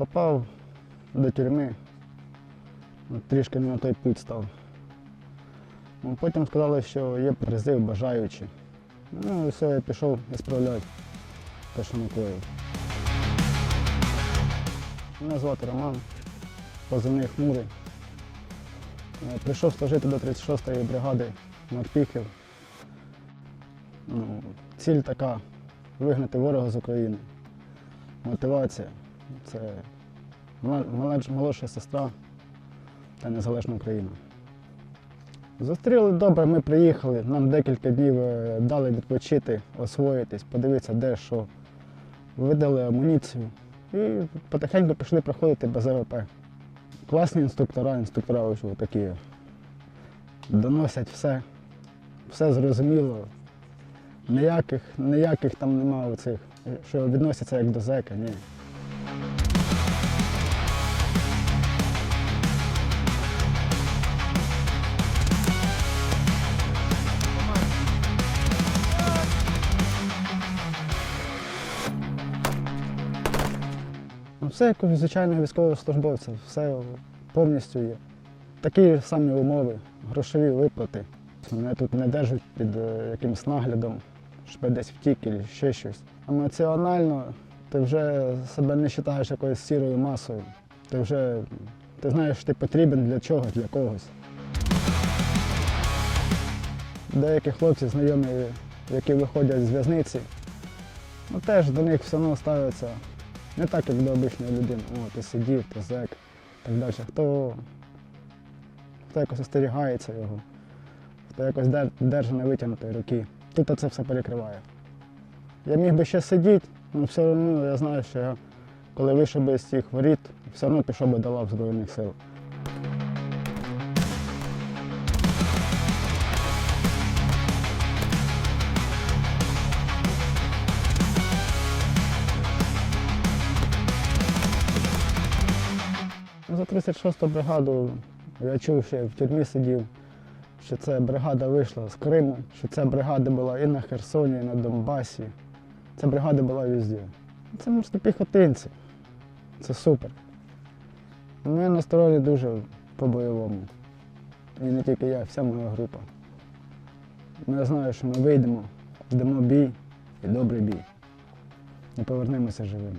Попав до тюрми, трішки не на той путь став. Ну, Потім сказали, що є призив бажаючі. Ну, і все, я пішов ісправляти те, що накоїв. Мене звати Роман, позивний хмурий. Е, Прийшов служити до 36-ї бригади морпіхів. Ну, ціль така вигнати ворога з України. Мотивація це молодша сестра та незалежна Україна. Зустріли добре, ми приїхали, нам декілька днів е, дали відпочити, освоїтись, подивитися, де що. Видали амуніцію і потихеньку пішли проходити без АВП. Класні інструктора, інструктора ось такі. Доносять все, все зрозуміло. Ніяких, ніяких там немає оцих, що відносяться як до зека, ні. Ну, все як у звичайного військовослужбовця, все повністю є. Такі самі умови, грошові виплати. Мене тут не держать під е, якимось наглядом, щоб десь втік і ще щось. Емоціонально ти вже себе не вважаєш якоюсь сірою масою. Ти вже ти знаєш, що ти потрібен для чогось, для когось. Деякі хлопці, знайомі, які виходять з в'язниці, ну теж до них все одно ставиться не так, як до обичної людини. О, ти сидів, ти зек, так далі. Хто, хто якось остерігається його, хто якось дер- держить на витягнутої руки. Тут це все перекриває. Я міг би ще сидіти, але все одно я знаю, що я, коли вийшов би з цих воріт, все одно пішов би до лав Збройних сил. За 36-ту бригаду я чув, що я в тюрмі сидів, що ця бригада вийшла з Криму, що ця бригада була і на Херсоні, і на Донбасі. Ця бригада була везде. Це морські піхотинці. Це супер. Ми настроєні дуже по-бойовому. І не тільки я, вся моя група. Ну, Я знаю, що ми вийдемо, дамо бій і добрий бій. І повернемося живими.